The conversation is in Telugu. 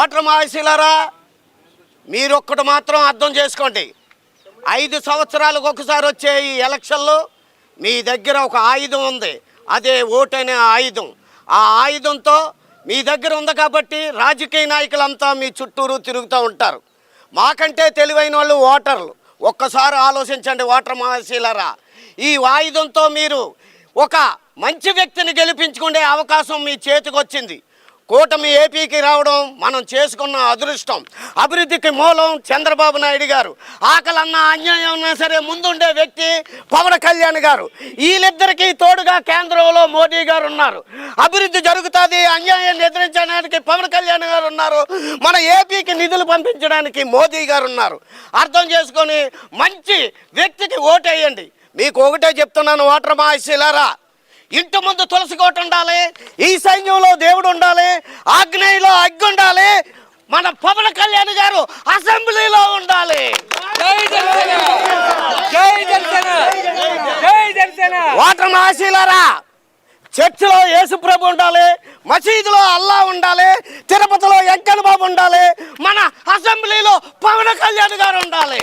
ఓటర్ మహాశీలారా మీరొక్కటి మాత్రం అర్థం చేసుకోండి. ఐదు సంవత్సరాలకు ఒకసారి వచ్చే ఈ ఎలక్షన్లో మీ దగ్గర ఒక ఆయుధం ఉంది. అదే ఓటు అనే ఆయుధం. ఆ ఆయుధంతో మీ దగ్గర ఉంది కాబట్టి రాజకీయ నాయకులంతా మీ చుట్టూరు తిరుగుతూ ఉంటారు. మాకంటే తెలివైన వాళ్ళు ఓటర్లు. ఒక్కసారి ఆలోచించండి ఓటర్ మహాశీలరా ఈ ఆయుధంతో మీరు ఒక మంచి వ్యక్తిని గెలిపించుకునే అవకాశం మీ చేతికి వచ్చింది కూటమి ఏపీకి రావడం మనం చేసుకున్న అదృష్టం. అభివృద్ధికి మూలం చంద్రబాబు నాయుడు గారు. ఆకలన్న అన్యాయం ఉన్నా సరే ముందుండే వ్యక్తి పవన్ కళ్యాణ్ గారు. వీళ్ళిద్దరికీ తోడుగా కేంద్రంలో మోడీ గారు ఉన్నారు. అభివృద్ధి జరుగుతుంది అన్యాయాన్ని ఎదిరించడానికి పవన్ కళ్యాణ్ గారు ఉన్నారు. మన ఏపీకి నిధులు పంపించడానికి మోదీ గారు ఉన్నారు. అర్థం చేసుకొని మంచి వ్యక్తికి ఓటేయండి. మీకు ఒకటే చెప్తున్నాను ఓటర్ మహాశీలారా ఇంటి ముందు తులసి కోట ఈ సైన్యంలో దేవుడు ఉండాలి ఆగ్నేయంలో అగ్గి ఉండాలి మన పవన్ కళ్యాణ్ గారు అసెంబ్లీలో ఉండాలి. ఓటర్ ఆశీలారా చర్చిలో యేసుప్రభు ఉండాలి మసీదులో అల్లా ఉండాలి తిరుపతిలో వెంకన్న బాబు ఉండాలి మన అసెంబ్లీలో పవన్ కళ్యాణ్ గారు ఉండాలి.